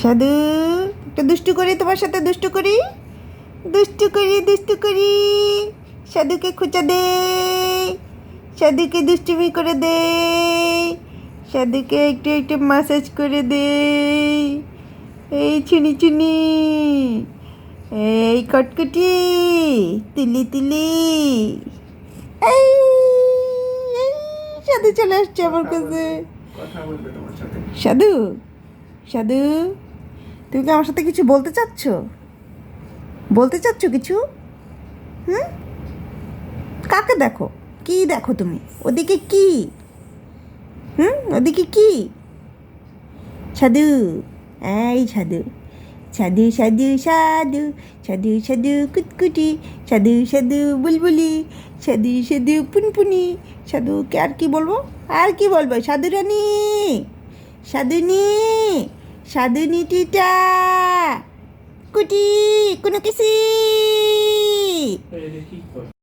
সাধু একটু দুষ্টু করি তোমার সাথে দুষ্টু করি। দুষ্টু করি দুষ্টু করি। সাধুকে খুঁচা দে। সাধুকে দুষ্টুমি করে দে। সাধুকে একটু একটু মাসাজ করে দে। এই চিনি চিনি এই কটকটি। তিলি তিলি। এই সাধু চলে আসছে আমার কাছে। সাধু সাধু। তুমি কি আমার সাথে কিছু বলতে চাচ্ছ? বলতে চাচ্ছ কিছু? হুম? কাকে দেখো? কি দেখো তুমি? ওদিকে কি? হুম? ওদিকে কি? সাধু। এই সাধু। সাধু সাধু সাধু। সাধু সাধু, কুটকুটি। সাধু সাধু, বুলবুলি। সাধু সাধু, পুনপুনি। সাধুকে আর কি বলব? আর কি বলব? সাধু রানী সাধুনি! সাধুনি টিটা কুটি কোনো দেখি